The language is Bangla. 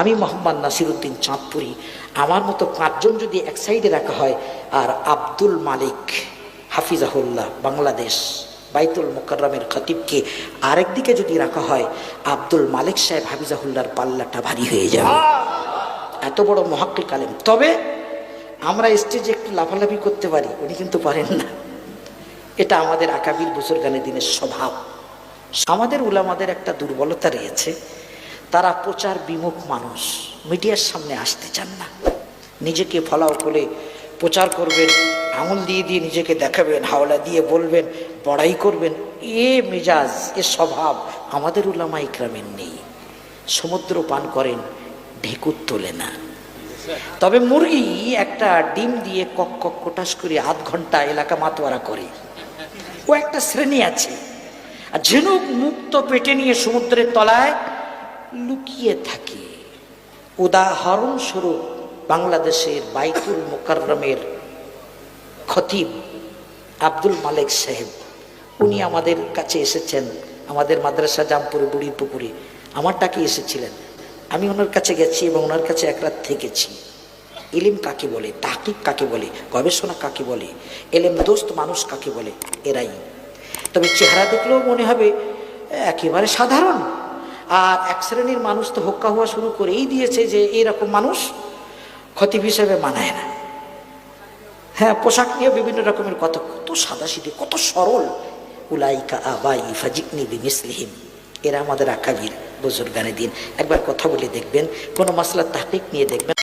আমি মোহাম্মদ নাসির উদ্দিন চাঁদপুরি। আমার মতো পাঁচজন যদি এক সাইডে রাখা হয়, আর আব্দুল মালিক হাফিজাহুল্লাহ, বাংলাদেশ, বাইতুল মোকাররমের খতিবকে আরেক দিকে যদি রাখা হয়, আব্দুল মালিক সাহেব হাফিজাহুল্লাহর পাল্লাটা ভারী হয়ে যাবে। এত বড় মহাক্কিক আলেম তবে আমরা স্টেজে একটু লাফালাফি করতে পারি, উনি কিন্তু পারেন না। এটা আমাদের আকাবির বুজুর্গানের দিনের স্বভাব। আমাদের উলামাদের একটা দুর্বলতা রয়েছে। তারা প্রচার বিমুখ মানুষ। মিডিয়ার সামনে আসতে চান না। নিজেকে ফলাও করে প্রচার করবেন, আঙুল দিয়ে দিয়ে নিজেকে দেখাবেন, হাওলা দিয়ে বলবেন, বড়াই করবেন, এ মেজাজ, এ স্বভাব আমাদের উলামা ইকরামের নেই। সমুদ্র পান করেন, ঢেকুর তোলে না। তবে মুরগি একটা ডিম দিয়ে কক কক কোটাস করে আধ ঘণ্টা এলাকা মাতোয়ারা করে। ও একটা শ্রেণি আছে। আর ঝিনুক মুক্ত পেটে নিয়ে সমুদ্রের তলায় লুকিয়ে থাকে। উদাহরণস্বরূপ বাংলাদেশের বাইতুল মোকাররমের খতিব আব্দুল মালিক সাহেব। উনি আমাদের কাছে এসেছেন, আমাদের মাদ্রাসা জামপুরে বুড়ির পুকুরে। আমার ডাকে এসেছিলেন। আমি ওনার কাছে গেছি এবং ওনার কাছে এক রাত থেকেছি। ইলিম কাকে বলে তাকিব কাকে বলে, গবেষণা কাকে বলে, এলেম দোস্ত মানুষ কাকে বলে, এরাই। তবে চেহারা দেখলেও মনে হবে একেবারে সাধারণ। আর এক শ্রেণির মানুষ তো হোক্কা হওয়া শুরু করেই দিয়েছে যে এইরকম মানুষ ক্ষতি হিসেবে মানায় না। হ্যাঁ পোশাক নিয়ে বিভিন্ন রকমের কত কত সাদাসিধে, কত সরল। উলাইকা আবাই ফাজিকনি বিমিসলিহিম। এরা আমাদের আকাবির বুজুর্গানে দিন। একবার কথা বলে দেখবেন, কোনো মাসলার তাহিক নিয়ে দেখবেন।